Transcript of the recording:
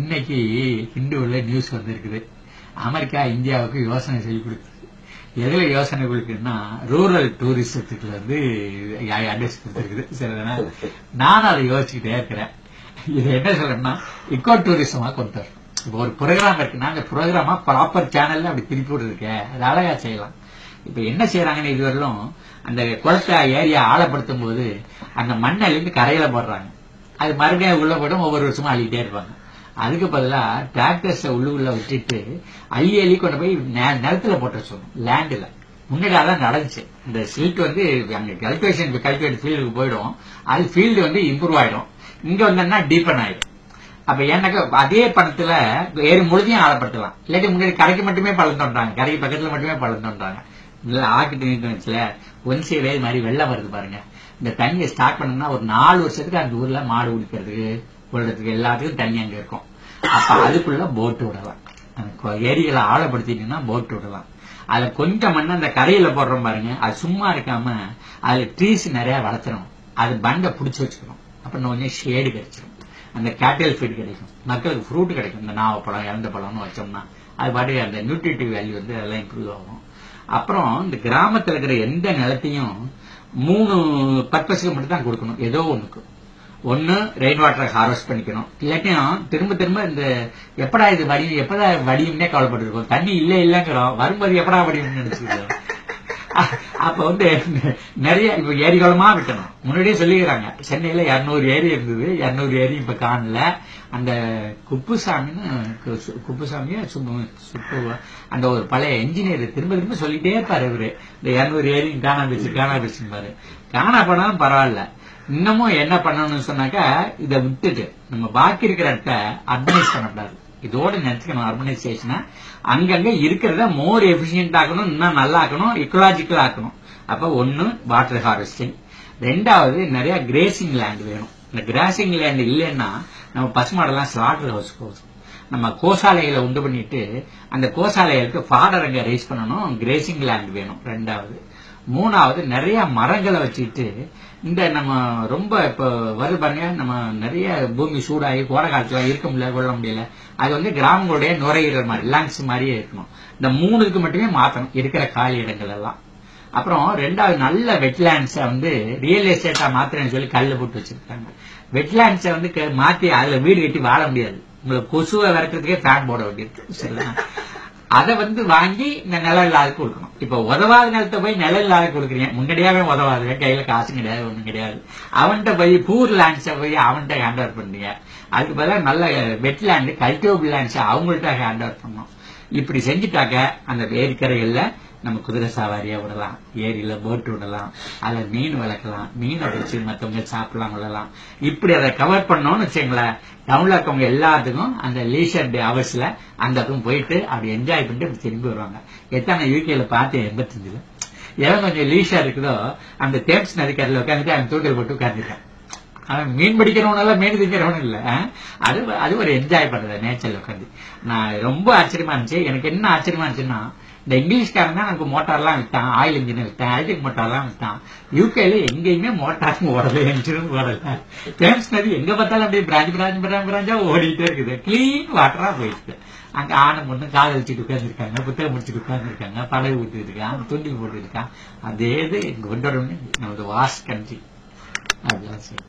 இன்னைக்கு ஹிந்துவில் நியூஸ் வந்திருக்குது. அமெரிக்கா இந்தியாவுக்கு யோசனை சொல்லி கொடுக்குது. எதுல யோசனை கொடுக்குதுன்னா ரூரல் டூரிசத்துக்கு வந்து அட்வைஸ் கொடுத்துருக்குது சரிதானே? நானும் அதை யோசிச்சுக்கிட்டே இருக்கிறேன். இது என்ன சொல்றேன்னா இக்கோ டூரிசமா கொண்டு வரும் இப்போ ஒரு ப்ரோக்ராம் இருக்குன்னா அந்த ப்ரோக்ராமா ப்ராப்பர் சேனல்ல அப்படி திருப்பி விடுறதுக்கு அது அழகா செய்யலாம். இப்ப என்ன செய்யறாங்கன்னு இதுவரையிலும் அந்த குளத்தை ஏரியா ஆழப்படுத்தும் போது அந்த மண்ணிலிருந்து இருந்து கரையில போடுறாங்க. அது மறுபடியும் உள்ள போய்டும் ஒவ்வொரு வருஷமும் அள்ளிட்டே இருப்பாங்க. அதுக்கு பதிலா டிராக்டர்ஸ உள்ளுக்குள்ள விட்டுட்டு அள்ளி அள்ளி கொண்டு போய் நெ- நிலத்துல போட்டு சொல்லணும் லேண்ட்ல முன்னாடி அதான் நடந்துச்சு. இந்த சில்ட் வந்து அங்க கல்டிவேஷன் கல்டிவேட் ஃபீல்டுக்கு போயிடும். அது ஃபீல்டு வந்து இம்ப்ரூவ் ஆயிடும். இங்க வந்தோம்னா டீப்பன் ஆயிடும். அப்ப ஏன்னாக்கா அதே பணத்துல ஏரி முழுதையும் ஆளப்படுத்தலாம் இல்லாட்டி முன்னாடி கரைக்கு மட்டுமே பழந்தோன்றாங்க கடைக்கு கரைக்கு பக்கத்துல மட்டுமே பழந்தோன்றாங்க இல்லை ஆக்கிட்டு நிற்கணுச்சுல ஒன் சைடே இது மாதிரி வெள்ளம் வருது பாருங்க. இந்த தண்ணியை ஸ்டார்ட் பண்ணோம்னா ஒரு நாலு வருஷத்துக்கு அந்த ஊர்ல மாடு குடிக்கிறதுக்கு கொள்றதுக்கு எல்லாத்துக்கும் தண்ணி அங்க இருக்கும். அப்ப அதுக்குள்ள போட்டு விடலாம். அந்த ஏரிகளை ஆழப்படுத்திட்டீங்கன்னா போட்டு விடலாம். அதுல கொஞ்சம் மண்ணு அந்த கரையில போடுறோம் பாருங்க. அது சும்மா இருக்காம அதுல ட்ரீஸ் நிறைய வளர்த்துறோம். அது பண்டை புடிச்சு வச்சுக்கணும். அப்ப கொஞ்சம் ஷேடு கிடைச்சிடும் அந்த கேட்டல் ஃபீட் கிடைக்கும். மக்களுக்கு ஃப்ரூட் கிடைக்கும். இந்த நாவப்பழம் இறந்த பழம்னு வச்சோம்னா. அது பாட்டுக்கு அந்த நியூட்ரிட்டிவ் வேல்யூ வந்து அதெல்லாம் இம்ப்ரூவ் ஆகும். அப்புறம் இந்த கிராமத்தில் இருக்கிற எந்த நிலத்தையும் மூணு பர்பஸ்க்கு மட்டும் தான் கொடுக்கணும். ஏதோ ஒண்ணுக்கு. ஒன்னு ரெயின் வாட்டரை ஹார்வெஸ்ட் பண்ணிக்கணும். இல்லாட்டியும் திரும்ப திரும்ப இந்த எப்படா இது வடியும் எப்படா வடியும்னே கவலைப்பட்டுருக்கோம் தண்ணி இல்ல இல்லைங்கிறோம். வரும்போது எப்படா வடியும்னு நினைச்சுக்கிறோம் அப்ப வந்து நிறைய இப்ப ஏரிகளமா விட்டணும். முன்னாடியே சொல்லிக்கிறாங்க. சென்னையில இருநூறு ஏரி இருந்தது. இருநூறு ஏரி இப்ப காணல. அந்த குப்புசாமின்னு குப்புசாமியா சுப்பு சுப்பு அந்த ஒரு பழைய என்ஜினியர் திரும்ப திரும்ப சொல்லிட்டே இருப்பாரு இவரு. இந்த இருநூறு ஏரி காணா போச்சு காணா போச்சுன்னு காணா போனாலும் பரவாயில்ல. இன்னமும் என்ன பண்ணணும்னு சொன்னாக்கா இதை விட்டுட்டு நம்ம பாக்கி இருக்கிற இடத்த அர்பனைஸ் பண்ணக்கூடாது. இதோட நினைச்சுக்கணும் அர்பனைசேஷனை அங்கங்க இருக்கிறத மோர் எஃபிஷியன்ட் ஆக்கணும் இன்னும் நல்லா ஆக்கணும் இக்கலாஜிக்கல் ஆக்கணும். அப்ப ஒன்னு வாட்டர் ஹார்வெஸ்டிங் ரெண்டாவது நிறைய கிரேசிங் லேண்ட் வேணும். இந்த கிராசிங் லேண்ட் இல்லைன்னா நம்ம பசுமாடெல்லாம் ஸ்லாட்டர் ஹவுஸ் போகுது நம்ம கோசாலைகளை உண்டு பண்ணிட்டு அந்த கோசாலைகளுக்கு ஃபாடர் அங்கே ரைஸ் பண்ணணும் கிரேசிங் லேண்ட் வேணும். ரெண்டாவது. மூணாவது நிறைய மரங்களை வச்சுக்கிட்டு இந்த நம்ம ரொம்ப இப்போ வருது பாருங்க நம்ம நிறைய பூமி சூடாகி கோடை காலத்துல இருக்க முடியல கொள்ள முடியல. அது வந்து கிராமங்களுடைய நுரையீரல் மாதிரி லங்ஸ் மாதிரியே இருக்கணும். இந்த மூணுக்கு மட்டுமே மாத்தணும் இருக்கிற காலி இடங்கள் எல்லாம். அப்புறம் ரெண்டாவது நல்ல வெட்லேண்ட்ஸை வந்து ரியல் எஸ்டேட்டா மாத்திரன்னு சொல்லி கல் போட்டு வச்சிருக்காங்க. வெட்லேண்ட்ஸை வந்து க- மாத்தி அதுல வீடு கட்டி வாழ முடியாது. உங்களுக்கு கொசுவை விரட்டுறதுக்கே ஃபேன் போட வேண்டியிருக்கு சரிங்களா அதை வந்து வாங்கி இந்த நிலம் இல்லாதக்கு கொடுக்கணும். இப்ப உதவாத நிலத்தை போய் நிலம் இல்லாத கொடுக்குறீங்க. முன்னாடியாவே உதவாது கையில காசு கிடையாது ஒண்ணும் கிடையாது. அவன்கிட்ட போய் பூர் லேண்ட்ஸை போய் அவன்கிட்ட ஹேண்ட் ஓவர் பண்ணீங்க. அதுக்கு பதிலாக நல்ல வெட் லேண்டு கல்டிவபிள் லேண்ட்ஸை அவங்கள்ட்ட ஹேண்ட் ஓவர் பண்ணணும். இப்படி செஞ்சுட்டாக்க அந்த வேர்க்கரைகளில் நம்ம குதிரை சவாரியா விடலாம் ஏரியில போட்டு விடலாம் அதுல மீன் வளர்க்கலாம் மீனை வச்சு மத்தவங்க சாப்பிடலாம் விடலாம். இப்படி அதை கவர் பண்ணோம்னு வச்சுங்களேன் டவுன்ல இருக்கவங்க எல்லாத்துக்கும் அந்த லீஷர் டே ஹவர்ஸ்ல அந்த பக்கம் போயிட்டு அப்படி என்ஜாய் பண்ணிட்டு திரும்பி வருவாங்க. எத்தனை யூகேல பார்த்தேன் எண்பத்தஞ்சுல? எவன் கொஞ்சம் லீஷா இருக்குதோ அந்த தேம்ஸ் நதிக்கரையில் உட்காந்துட்டு அவன் தூக்கல் போட்டு உட்காந்துருக்கான் அவன் மீன் பிடிக்கிறவனால மீன் திங்கிறவனும் இல்ல அது அது ஒரு என்ஜாய் பண்றது நேச்சர்ல உட்காந்து நான் ரொம்ப ஆச்சரியமா இருந்துச்சு. எனக்கு என்ன ஆச்சரியமா இருந்துச்சுன்னா இந்த இங்கிலீஷ்காரன் தான் நமக்கு மோட்டார்லாம் விட்டான் ஆயில் இன்ஜின் விட்டான் எலக்ட்ரிக் மோட்டார்லாம் விட்டான் யூகேல எங்கேயுமே மோட்டார் ஓடல என்ஜினும் ஓடல. தேம்ஸ் நதி எங்க பார்த்தாலும் அப்படியே பிராஞ்ச் பிராஞ்ச் பிராஞ்ச் பிராஞ்சா ஓடிட்டே இருக்குது. கிளீன் வாட்டரா போயிட்டு அங்க ஆணை பொண்ணு காதை வச்சுட்டு புத்தகம் முடிச்சுட்டு உட்காந்துருக்காங்க பழகு விட்டு இருக்கான் துண்டில் போட்டு இருக்கான் அதே இது இங்க கொண்டு வரணும் நமது வாஸ்ட் கண்ட்ரி. அதுதான் சரி.